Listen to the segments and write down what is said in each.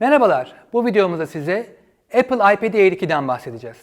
Merhabalar, bu videomuzda size Apple iPad Air 2'den bahsedeceğiz.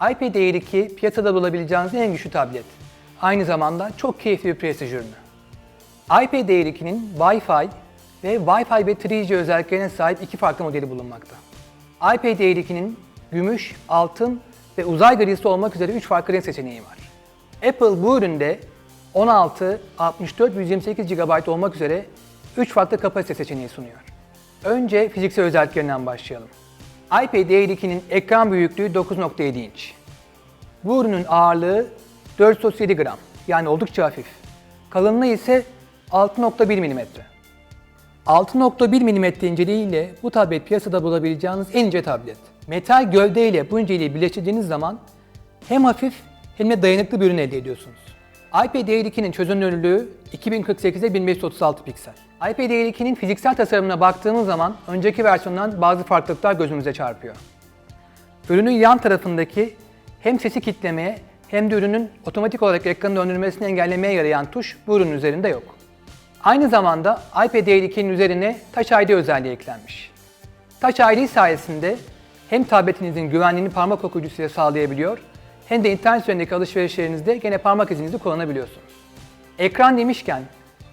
iPad Air 2 piyasada bulabileceğiniz en güçlü tablet. Aynı zamanda çok keyifli bir prestij ürünü. iPad Air 2'nin Wi-Fi ve Wi-Fi ve 3G özelliklerine sahip iki farklı modeli bulunmakta. iPad Air 2'nin gümüş, altın ve uzay grisi olmak üzere 3 farklı renk seçeneği var. Apple bu üründe 16, 64 ve 128 GB olmak üzere 3 farklı kapasite seçeneği sunuyor. Önce fiziksel özelliklerinden başlayalım. iPad Air 2'nin ekran büyüklüğü 9.7 inç. Bu ürünün ağırlığı 437 gram, yani oldukça hafif. Kalınlığı ise 6.1 mm. 6.1 mm inceliğiyle bu tablet piyasada bulabileceğiniz en ince tablet. Metal gövde ile bu inceliği birleştirdiğiniz zaman hem hafif hem de dayanıklı bir ürün elde ediyorsunuz. iPad Air 2'nin çözünürlüğü 2048'e 1536 piksel. iPad Air 2'nin fiziksel tasarımına baktığımız zaman önceki versiyondan bazı farklılıklar gözümüze çarpıyor. Ürünün yan tarafındaki hem sesi kitlemeye hem de ürünün otomatik olarak ekranı döndürmesini engellemeye yarayan tuş bu ürünün üzerinde yok. Aynı zamanda iPad Air 2'nin üzerine Touch ID özelliği eklenmiş. Touch ID sayesinde hem tabletinizin güvenliğini parmak okuyucusuyla sağlayabiliyor hem de internet üzerindeki alışverişlerinizde gene parmak izinizi kullanabiliyorsunuz. Ekran demişken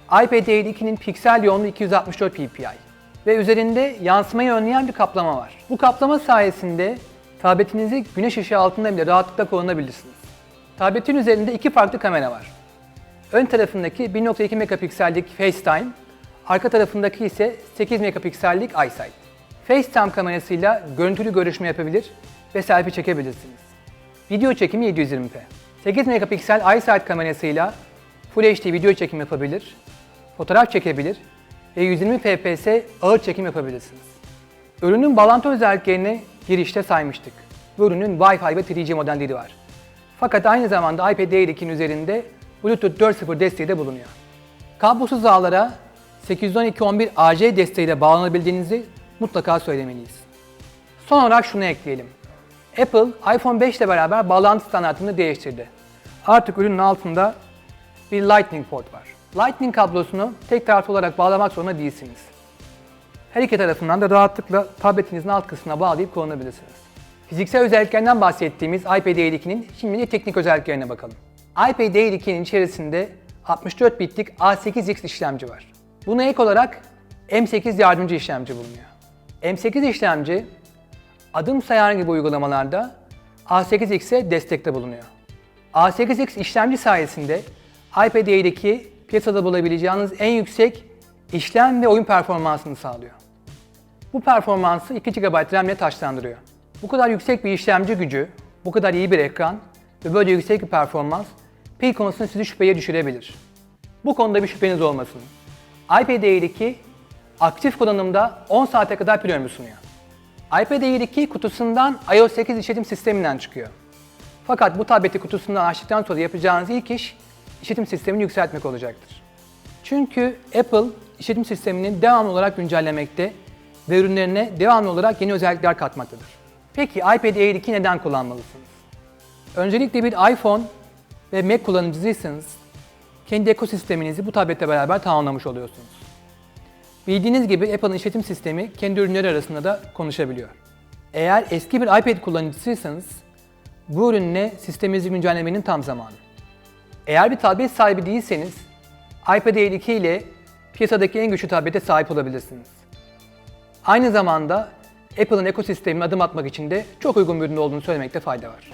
iPad Air 2'nin piksel yoğunluğu 264 ppi ve üzerinde yansımayı önleyen bir kaplama var. Bu kaplama sayesinde tabletinizi güneş ışığı altında bile rahatlıkla kullanabilirsiniz. Tabletin üzerinde iki farklı kamera var. Ön tarafındaki 1.2 megapiksellik FaceTime, arka tarafındaki ise 8 megapiksellik iSight. FaceTime kamerasıyla görüntülü görüşme yapabilir ve selfie çekebilirsiniz. Video çekimi 720p. 8 megapiksel iSight kamerasıyla Full HD video çekim yapabilir, fotoğraf çekebilir ve 120 fps ağır çekim yapabilirsiniz. Ürünün bağlantı özelliklerini girişte saymıştık. Bu ürünün Wi-Fi ve 3G modelleri var. Fakat aynı zamanda iPad Air 2'nin üzerinde Bluetooth 4.0 desteği de bulunuyor. Kablosuz ağlara 812.11 AC desteğiyle bağlanabildiğinizi mutlaka söylemeliyiz. Son olarak şunu ekleyelim. Apple iPhone 5 ile beraber bağlantı standartını değiştirdi. Artık ürünün altında bir Lightning port var. Lightning kablosunu tek taraflı olarak bağlamak zorunda değilsiniz. Her iki tarafından da rahatlıkla tabletinizin alt kısmına bağlayıp kullanabilirsiniz. Fiziksel özelliklerinden bahsettiğimiz iPad Air 2'nin şimdi teknik özelliklerine bakalım. iPad Air 2'nin içerisinde 64 bitlik A8X işlemci var. Buna ek olarak M8 yardımcı işlemci bulunuyor. M8 işlemci adım sayar gibi uygulamalarda A8X'e destekte bulunuyor. A8X işlemci sayesinde iPad Air 2 piyasada bulabileceğiniz en yüksek işlem ve oyun performansını sağlıyor. Bu performansı 2 GB RAM ile taşlandırıyor. Bu kadar yüksek bir işlemci gücü, bu kadar iyi bir ekran ve böyle yüksek bir performans pil konusunda sizi şüpheye düşürebilir. Bu konuda bir şüpheniz olmasın. iPad Air 2 aktif kullanımda 10 saate kadar pil ömrü sunuyor. iPad Air 2 kutusundan iOS 8 işletim sisteminden çıkıyor. Fakat bu tableti kutusundan açtıktan sonra yapacağınız ilk iş işletim sistemini yükseltmek olacaktır. Çünkü Apple işletim sistemini devamlı olarak güncellemekte ve ürünlerine devamlı olarak yeni özellikler katmaktadır. Peki iPad Air 2 neden kullanmalısınız? Öncelikle bir iPhone ve Mac kullanıcısıysanız kendi ekosisteminizi bu tabletle beraber tamamlamış oluyorsunuz. Bildiğiniz gibi Apple'ın işletim sistemi kendi ürünleri arasında da konuşabiliyor. Eğer eski bir iPad kullanıcısıysanız bu ürünle sisteminizi güncellemenin tam zamanı. Eğer bir tablet sahibi değilseniz iPad Air 2 ile piyasadaki en güçlü tablete sahip olabilirsiniz. Aynı zamanda Apple'ın ekosistemine adım atmak için de çok uygun bir ürün olduğunu söylemekte fayda var.